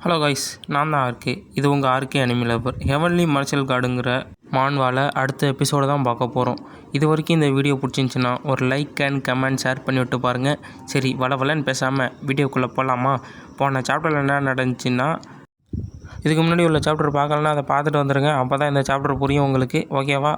Hello guys நான் தான் RK இது உங்கள் RK anime lover heavenly marshal கார்டுங்கிற மான்வால அடுத்த எபிசோடு தான் பார்க்க போகிறோம் இது வரைக்கும் இந்த வீடியோ பிடிச்சிருந்துச்சின்னா ஒரு லைக் அண்ட் கமெண்ட் ஷேர் பண்ணி விட்டு பாருங்கள் சரி வளவலன்னு பேசாமல் வீடியோக்குள்ளே போகலாமா போன சாப்டரில் என்ன நடந்துச்சுன்னா இதுக்கு முன்னாடி உள்ள சாப்டர் பார்க்கலன்னா அதை பார்த்துட்டு வந்துடுங்க அப்போ தான் இந்த சாப்டர் புரியும் உங்களுக்கு. ஓகேவா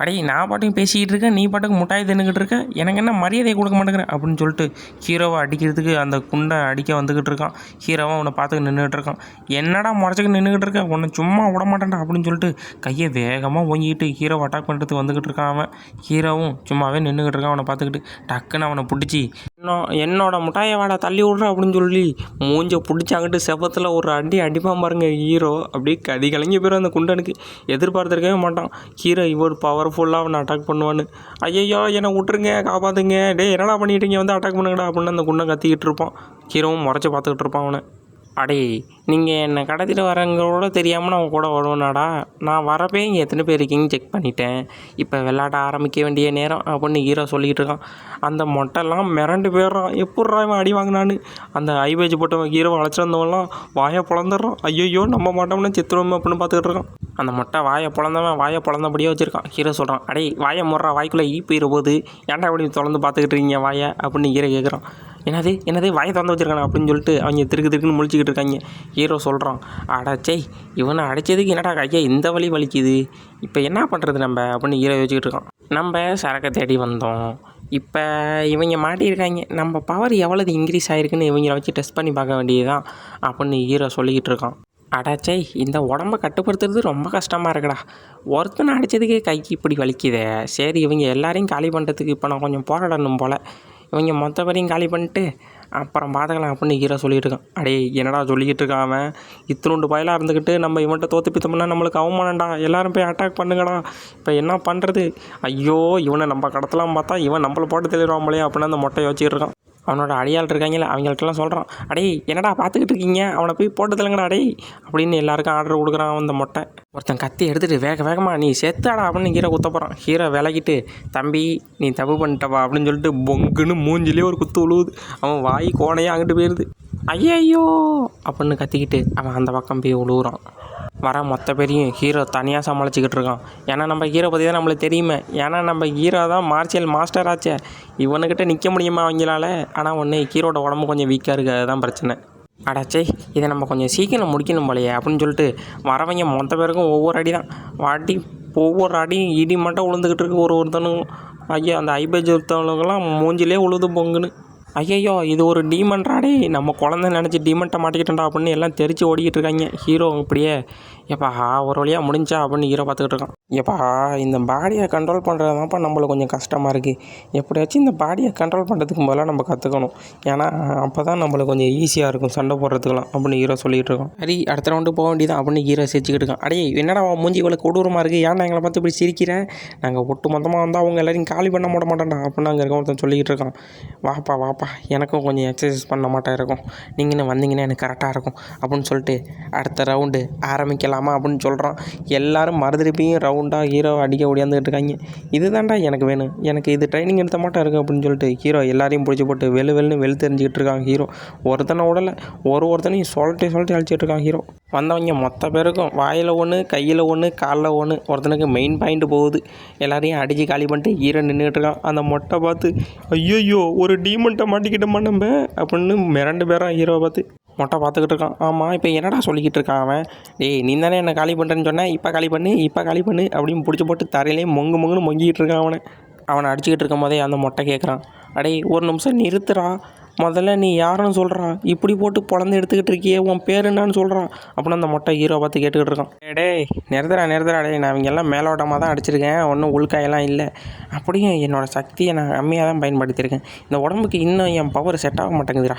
அடே நான் பாட்டுக்கு பேசிக்கிட்டு இருக்கேன் நீ பாட்டுக்கு முட்டாய் தின்னுக்கிட்டு இருக்க எனக்கு என்ன மரியாதையை கொடுக்க மாட்டேங்கிறேன் அப்படின்னு சொல்லிட்டு ஹீரோவை அடிக்கிறதுக்கு அந்த குண்டை அடிக்க வந்துக்கிட்டு இருக்கான். ஹீரோவை அவனை பார்த்துக்க நின்றுக்கிட்டு இருக்கான். என்னடா முறைச்சிக்கு நின்றுக்கிட்டு இருக்க? உன்னை சும்மா விட மாட்டேன்டா அப்படின்னு சொல்லிட்டு கையை வேகமாக ஓங்கிக்கிட்டு ஹீரோவை அட்டாக் பண்ணுறதுக்கு வந்துக்கிட்டு இருக்கான் அவன். ஹீரோவும் சும்மாவே நின்றுக்கிட்டு இருக்கான் அவனை பார்த்துக்கிட்டு டக்குன்னு அவனை பிடிச்சி இன்னும் என்னோட முட்டாயை வாடா தள்ளி விட்ற அப்படின்னு சொல்லி மூஞ்ச பிடிச்சாங்கிட்டு செவத்தில் ஒரு அடி அடிப்பான் பாருங்க ஹீரோ. அப்படியே கதி கலங்கி போயிடும் அந்த குண்டனுக்கு. எதிர்பார்த்துருக்கவே மாட்டான். ஹீரோ இவர் பவர்ஃபுல்லாக அவனை அட்டாக் பண்ணுவான்னு. ஐயையோ என்னை விட்டுருங்க காப்பாற்றுங்க டேய் என்னடா பண்ணிட்டீங்க வந்து அட்டாக் பண்ணுங்கடா அப்படின்னு அந்த குண்டன் கத்திக்கிட்டு இருப்பான். ஹீரோவும் முறைச்சி பார்த்துக்கிட்டு இருப்பான் அவனை. அடே நீங்கள் என்னை கடத்திட்டு வரங்களோட தெரியாமல் நான் உங்க கூட வருவேனாடா. நான் வரப்பே இங்கே எத்தனை பேர் இருக்கீங்கன்னு செக் பண்ணிட்டேன். இப்போ விளையாட ஆரம்பிக்க வேண்டிய நேரம் அப்படின்னு ஹீரோ சொல்லிகிட்டு இருக்கான். அந்த மொட்டைலாம் மிரண்டு போயிடுறான். எப்பட்றா இவன் அடி வாங்கினான்னு. அந்த ஐவேஜ் போட்டவன் ஹீரோ அழைச்சிட்டு வந்தவன்லாம் வாயை பிளந்துடுறான். ஐயோ நம்ம மாட்டோம்னா சித்திரமே அப்படின்னு பார்த்துக்கிட்டு இருக்கான். அந்த மொட்டை வாயை பிளந்தவன் வாயை பிளந்தபடியே வச்சுருக்கான். ஹீரோ சொல்கிறான் அடே வாயை முடுறா வாய்க்குள்ளே ஈ போயிட போகுது ஏன்டா இப்படி தொடர்ந்து பார்த்துக்கிட்டு இருக்கீங்க வாயை? அப்படின்னு ஹீரோ கேட்குறான் என்னது என்னது வாயை திறந்து வச்சிருக்கானே அப்படின்னு சொல்லிட்டு அவங்க திருக்கு திருக்குன்னு முழிச்சிக்கிட்டு இருக்காங்க. ஹீரோ சொல்கிறான் அடச்சே இவனை அடித்ததுக்கு என்னடா ஐயா இந்த வழி வலிக்குது. இப்போ என்ன பண்ணுறது நம்ம? அப்படின்னு ஹீரோ யோசிச்சுக்கிட்டு இருக்கான். நம்ம சரக்கை தேடி வந்தோம். இப்போ இவங்க மாட்டியிருக்காங்க. நம்ம பவர் எவ்வளவு இன்க்ரீஸ் ஆகிருக்குன்னு இவங்கள வச்சு டெஸ்ட் பண்ணி பார்க்க வேண்டியதுதான் அப்படின்னு ஹீரோ சொல்லிக்கிட்டு இருக்கான். அடாச்சே இந்த உடம்ப கட்டுப்படுத்துறது ரொம்ப கஷ்டமாக இருக்குடா. ஒருத்தனை அடித்ததுக்கே கைக்கு இப்படி வலிக்குதே. சரி இவங்க எல்லாரையும் காலி பண்ணுறதுக்கு இப்போ நான் கொஞ்சம் போராடணும் போல். இவங்க மொத்த பேரையும் காலி பண்ணிட்டு அப்புறம் பார்த்துக்கலாம் அப்படின்னு ஹீரோ சொல்லிகிட்டு இருக்கான் அடே என்னடா சொல்லிக்கிட்டு இருக்கான் அவன் இத்தினோண்டு பயலாக இருந்துக்கிட்டு நம்ம இவன்கிட்ட தோத்து பித்தோம்னா நம்மளுக்கு அவமானண்டா எல்லாரும் போய் அட்டாக் பண்ணுங்கடா. இப்போ என்ன பண்ணுறது ஐயோ இவனை நம்ம கடத்தலாம் பார்த்தா இவன் நம்மளை போட்டு தெளிவாமலையே அப்படின்னு அந்த மொட்டை வச்சுக்கிட்டு இருக்கான். அவனோட அடியாள் இருக்காங்களே அவங்கள்ட்டலாம் சொல்கிறான் அடே என்னடா பார்த்துக்கிட்டு இருக்கீங்க? அவனை போய் போட்டு தள்ளுங்கடா அடே அப்படின்னு எல்லாருக்கும் ஆர்டர் கொடுக்குறான் அந்த மொட்டை. ஒருத்தன் கத்தி எடுத்துகிட்டு வேக வேகமாக நீ செத்தாடா அப்படின்னு ஹீரோ குத்த போகிறான் ஹீரோ விலகிட்டு தம்பி நீ தப்பு பண்ணிட்டவா அப்படின்னு சொல்லிட்டு பொங்குன்னு மூஞ்சிலே ஒரு குத்து உழுவுது. அவன் வாய் கோணையாக அங்கிட்டு போயிடுது ஐயோ அப்படின்னு கத்திக்கிட்டு அவன் அந்த பக்கம் போய் உழுவுறான். வர மொத்த பேரையும் ஹீரோ தனியாக சமாளிச்சுக்கிட்டு இருக்கான். ஏன்னா நம்ம ஹீரோ பற்றி தான் நம்மளுக்கு தெரியுமே. ஏன்னா நம்ம ஹீரோ தான் மார்ஷியல் மாஸ்டர் ஆச்சே. இவனுக்கிட்ட நிற்க முடியுமா அவங்களால? ஆனால் ஒன்று ஹீரோட உடம்பு கொஞ்சம் வீக்காக இருக்குது அதுதான் பிரச்சனை. அடாச்சே இதை நம்ம கொஞ்சம் சீக்கிரம் முடிக்கணும் போலையே அப்படின்னு சொல்லிட்டு வரவங்க மொத்த பேருக்கும் ஒவ்வொரு அடி தான் வாட்டி ஒவ்வொரு அடியும் இடி மட்டும் விழுந்துக்கிட்டு இருக்கு. ஒரு ஒருத்தனும் ஐயா அந்த ஐபேஜ் ஒருத்தவங்களுக்கெல்லாம் மூஞ்சிலே உழுது பொங்குன்னு. ஐயையோ இது ஒரு டீமன்றாடே நம்ம குழந்தை நினச்சி டீமன்ட்ட மாட்டிக்கிட்டோம்டா அப்படின்னு எல்லாம் தெரிச்சு ஓடிக்கிட்டு இருக்காங்க. ஹீரோ இப்படியே. எப்பா ஒரு வழியாக முடிஞ்சா அப்படின்னு ஹீரோ பார்த்துக்கிட்டு இருக்கான். எப்பா இந்த பாடியை கண்ட்ரோல் பண்ணுறது தான்ப்பா நம்மளுக்கு கொஞ்சம் கஷ்டமாக இருக்குது எப்படியாச்சும் இந்த பாடியை கண்ட்ரோல் பண்ணுறதுக்கு முதல்ல நம்ம கற்றுக்கணும் ஏன்னா அப்போ தான் நம்மளுக்கு கொஞ்சம் ஈஸியாக இருக்கும் சண்டை போடுறதுக்கெல்லாம் அப்படின்னு ஹீரோ சொல்லிகிட்டு இருக்கோம் சரி அடுத்த ரவுண்டு போக வேண்டியதான் அப்படின்னு ஹீரோ சிரிச்சுக்கிட்டு இருக்கான். அடே என்னடா மூஞ்சி இவ்வளோ கொடூரமாக இருக்குது ஏன்னா எங்களை பார்த்து இப்படி சிரிக்கிறேன் நாங்கள் ஒட்டு மொத்தமாக வந்தால் அவங்க எல்லாரையும் காலி பண்ண மாட்ட மாட்டேன்டா அப்படின்னு அங்கே இருக்க ஒருத்தன் சொல்லிக்கிட்டு இருக்கான். வாப்பா வாப்பா எனக்கும் கொஞ்சம் எக்ஸசைஸ் பண்ண மாட்டேன் இருக்கும். நீங்கள் வந்தீங்கன்னா எனக்கு கரெக்டாக இருக்கும் அப்படின்னு சொல்லிட்டு அடுத்த ரவுண்டு ஆரம்பிக்கலாம். அப்படின்னு சொல்கிறான் எல்லாரும் மறுதிருப்பியும் ரவுண்டாக ஹீரோ அடிக்க ஓடியாந்துக்கிட்டு இருக்காங்க. இதுதான்டா எனக்கு வேணும் எனக்கு இது ட்ரைனிங் எடுத்த மாட்டோம் இருக்குது அப்படின்னு சொல்லிட்டு ஹீரோ எல்லாரையும் பிடிச்சி போட்டு வெளு வெளுன்னு வெளு தெரிஞ்சுக்கிட்டு இருக்காங்க ஹீரோ ஒருத்தனை விடலை ஒரு ஒருத்தனையும் சொல்லிட்டு சொல்லிட்டு அழிச்சிட்டு இருக்கான் ஹீரோ வந்தவங்க மொத்த பேருக்கும் வாயில் ஒன்று கையில் ஒன்று காலில் ஒன்று ஒருத்தனுக்கு மெயின் பாயிண்ட் போகுது. எல்லாரையும் அடித்து காலி பண்ணிட்டு ஹீரோ நின்றுட்டு இருக்கான். அந்த மொட்டை பார்த்து ஐயோ ஒரு டீமண்ட்டை மாட்டிக்கிட்டோமா நம்ம? அப்படின்னு மிரண்டு பேரான் ஹீரோவை பார்த்து. மொட்டை பார்த்துக்கிட்டு இருக்கான். ஆமாம் இப்போ என்னடா சொல்லிக்கிட்டு இருக்கான் அவன்? ஏய் நீ தானே என்னை காலி பண்ணுறேன்னு சொன்னேன் இப்போ காலி பண்ணு இப்போ காலி பண்ணு அப்படின்னு பிடிச்சி போட்டு தரையிலே மொங்கு மொங்குன்னு மொங்கிட்டு இருக்கான் அவனை. அவனை அடிச்சுக்கிட்டு இருக்கும் போதே அந்த மொட்டை கேட்குறான் அடே ஒரு நிமிஷம் நிறுத்துறா முதல்ல நீ யாருன்னு சொல்கிறான் இப்படி போட்டு பொழந்து எடுத்துக்கிட்டு இருக்கியே உன் பேர் என்னன்னு சொல்கிறான் அப்படின்னு அந்த மொட்டை ஹீரோ பார்த்து கேட்டுக்கிட்டு இருக்கான். டே நிறுத்துறா நிறுத்துறா டேய். நான் இவங்கெல்லாம் மேலோட்டமாக தான் அடிச்சிருக்கேன். ஒன்றும் உள்காயெல்லாம் இல்லை. அப்படியும் என்னோடய சக்தியை நான் கம்மியாக தான் பயன்படுத்தியிருக்கேன். இந்த உடம்புக்கு இன்னும் என் பவர் செட் ஆக மாட்டேங்குதுடா.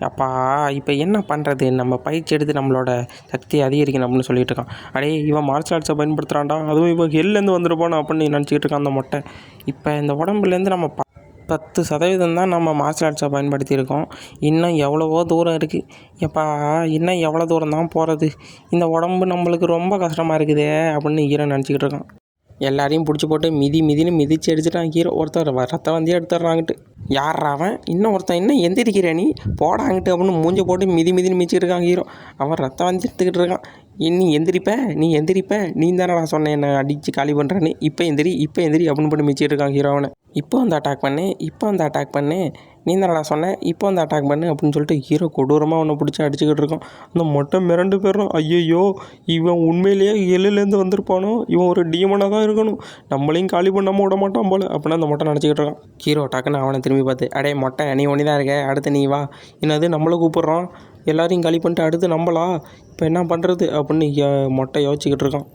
அப்பா இப்போ என்ன பண்ணுறது நம்ம பயிற்சி எடுத்து நம்மளோட சக்தியை அதிகரிக்கணும் அப்படின்னு சொல்லிட்டு இருக்கான். அடே இவன் மார்ஷல் ஆர்ட்ஸை பயன்படுத்துகிறான்டா அதுவும் இவன் ஹெல்லேருந்து வந்துருப்பானு அப்படின்னு நினச்சிக்கிட்டு இருக்கான் அந்த மொட்டை. இப்போ இந்த உடம்புலேருந்து நம்ம ப- பத்து சதவீதம் தான் நம்ம மார்ஷல் ஆர்ட்ஸை பயன்படுத்தியிருக்கோம். இன்னும் எவ்வளவோ தூரம் இருக்குது எப்பா இன்னும் எவ்வளோ தூரம் தான் போகிறது இந்த உடம்பு நம்மளுக்கு ரொம்ப கஷ்டமாக இருக்குதே அப்படின்னு ஈரன் நினச்சிக்கிட்டு இருக்கான். எல்லாரையும் பிடிச்சி போட்டு மிதி மிதின்னு மிதிச்சு அடிச்சுட்டான் ஹீரோ. ஒருத்தர் வ- ரத்தம் வந்தே எடுத்துட்றாங்கிட்டு யார் அவன்? இன்னும் ஒருத்தன் இன்னும் எந்திரிக்கிற நீ? போடாங்கிட்டு அப்படின்னு மூஞ்ச போட்டு மிதி மிதின்னு மிதிச்சிருக்கான் ஹீரோ. அவன் ரத்தம் வந்து எடுத்துக்கிட்டு இருக்கான். நீ எந்திரிப்ப? நீ எந்திரிப்ப? நீ தானே நான் சொன்னேன் என்னை அடித்து காலி பண்ணுறேன்னு இப்போ எந்திரி இப்போ எந்திரி அப்படின்னு போட்டு மிச்சிட்டு இருக்கான் ஹீரோ அவனை. இப்போ வந்து அட்டாக் பண்ணு இப்போ வந்து அட்டாக் பண்ணு. நீ தானடா சொன்னேன் இப்போ வந்து அட்டாக் பண்ணு அப்படின்னு சொல்லிட்டு ஹீரோ கொடூரமாக அவனை பிடிச்சி அடிச்சுக்கிட்டு இருக்கான். அந்த மொட்டை மிரண்டு போயிடுறான் ஐயையோ இவன் உண்மையிலேயே எல்லுலேருந்து வந்திருப்பானோ? இவன் ஒரு டீமனாக தான் இருக்கணும். நம்மளையும் காலி பண்ணாமல் விட மாட்டான் போல அப்படின்னு அந்த மொட்டை நினச்சிக்கிட்டு இருக்கான். ஹீரோ டக்குன்னு அவனை திரும்பி பார்த்து அடே மொட்டை நீ ஒன்றி தான் இருக்க. அடுத்து நீ வா. என்னது நம்மளை கூப்பிட்றான்? எல்லாரையும் காலி பண்ணிட்டு அடுத்து நம்மளா? இப்போ என்ன பண்ணுறது அப்படின்னு மொட்டை யோசிச்சுக்கிட்டு இருக்கான்.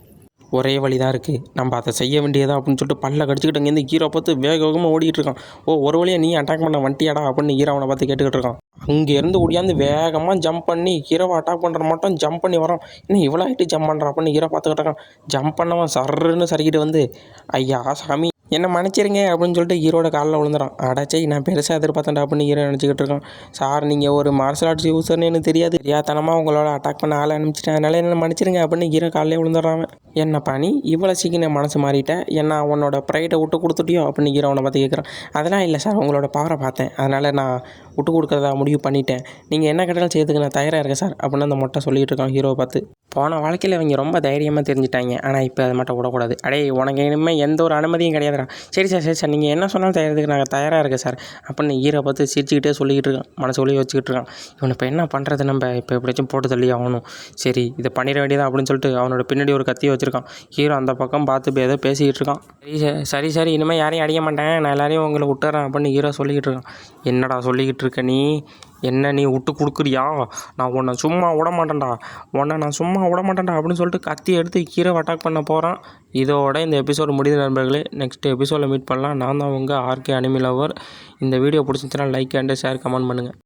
ஒரே வழி தான் இருக்குது நம்ம அதை செய்ய வேண்டியதா அப்படின்னு சொல்லிட்டு பல்ல கடிச்சிக்கிட்டு அங்கேருந்து ஹீரோ பார்த்து வேக வேகமாக ஓடிட்டு இருக்கான். ஓ ஒரு வழியாக நீ அட்டாக் பண்ண வண்டியாடா அப்படின்னு ஹீரோ அவனை பார்த்து கேட்டுக்கிட்டு இருக்கான். அங்கேருந்து ஓடியாந்து வேகமாக ஜம்ப் பண்ணி ஹீரோவை அட்டாக் பண்ணுற மட்டும் ஜம்ப் பண்ணி வரோம் இன்னும் இவ்வளோ ஹைட்டு ஜம்ப் பண்ணுறான் அப்படின்னு ஹீரோ பார்த்துக்கிட்டு இருக்கான். ஜம்ப் பண்ணவன் சர்ன்னு சரிக்கிட்டு வந்து ஐயா சாமி. என்னை மன்னிச்சிருங்க அப்படின்னு சொல்லிட்டு ஹீரோட காலில் விழுந்துறான். அடச்சை நான் பெருசாக எதிர்பார்த்தேன்டா அப்படின்னு ஹீரோ நினச்சிக்கிட்டு இருக்கான். சார் நீங்கள் ஒரு மார்ஷல் ஆர்ட்ஸ் யூஸர்னு எனக்கு தெரியாது. தெரியாதனமாக உங்களோட அட்டாக் பண்ண ஆளை அனுப்பிச்சிட்டேன். அதனால என்ன மன்னிச்சிருங்க அப்படின்னு ஹீரோ காலையில் விழுந்துடுறான் என்ன பண்ணி இவ்வளோ சீக்கிரம் மனசு மாறிட்டேன் என்ன அவனோட ப்ரைட்டை விட்டு கொடுத்துட்டியோ அப்படின்னு ஹீரோ அவனை பார்த்து கேட்குறான். அதெல்லாம் இல்லை சார் உங்களோட பவரை பார்த்தேன். அதனால் நான் விட்டு கொடுக்குறதா முடிவு பண்ணிட்டேன். நீங்கள் என்ன கேட்டாலும் செய்யறதுக்கு நான் தயாராக இருக்கேன் சார் அப்படின்னு அந்த மொட்டை சொல்லிகிட்டு இருக்கான் ஹீரோவை பார்த்து. போன வாழ்க்கையில் இவங்க ரொம்ப தைரியமாக தெரிஞ்சிட்டாங்க. ஆனால் இப்போ அதை மட்டும் விடக்கூடாது. அடே உனக்கு இனிமேல் எந்த ஒரு அனுமதியும் கிடையாதுடா. சரி சார் சரி சார் நீங்கள் என்ன சொன்னாலும் தயாரிக்கிறதுக்கு நாங்கள் தயாராக இருக்கேன் சார். அப்படின்னு ஹீரோ பார்த்து சிரிச்சுக்கிட்டே சொல்லிக்கிட்டு இருக்கான். மனசு ஒளி வச்சுக்கிட்டு இருக்கான். இவனை இப்போ என்ன பண்ணுறது நம்ம? இப்போ எப்படியாச்சும் போட்டு தள்ளி ஆகணும். சரி இதை பண்ணிட வேண்டியதான் அப்படின்னு சொல்லிட்டு அவனோட பின்னாடி ஒரு கத்தி வச்சுருக்கான். ஹீரோ அந்த பக்கம் பார்த்து இப்போ ஏதோ பேசிக்கிட்டு இருக்கான். சரி சார் சரி சரி இனிமேல் யாரையும் அடிக்க மாட்டேன். நான் எல்லாரையும் உங்களை விட்டுறேன் அப்படின்னு ஹீரோ சொல்லிக்கிட்டு இருக்கான். என்னடா சொல்லிக்கிட்டு இருக்க நீ? என்ன நீ விட்டு கொடுக்குறியா? நான் உன்னை சும்மா விட மாட்டேன்டா. உன்னை நான் சும்மா விட மாட்டேன்டா அப்படின்னு சொல்லிட்டு கத்தி எடுத்து கீரை அட்டாக் பண்ண போகிறான் இதோட இந்த எபிசோடு முடிந்த நண்பர்களே. நெக்ஸ்ட் எபிசோடில் மீட் பண்ணலாம். நான் தான் உங்கள் ஆர்கே அனிமி லவர் இந்த வீடியோ பிடிச்சிருந்துச்சுன்னா லைக் அண்ட் ஷேர் கமெண்ட் பண்ணுங்கள்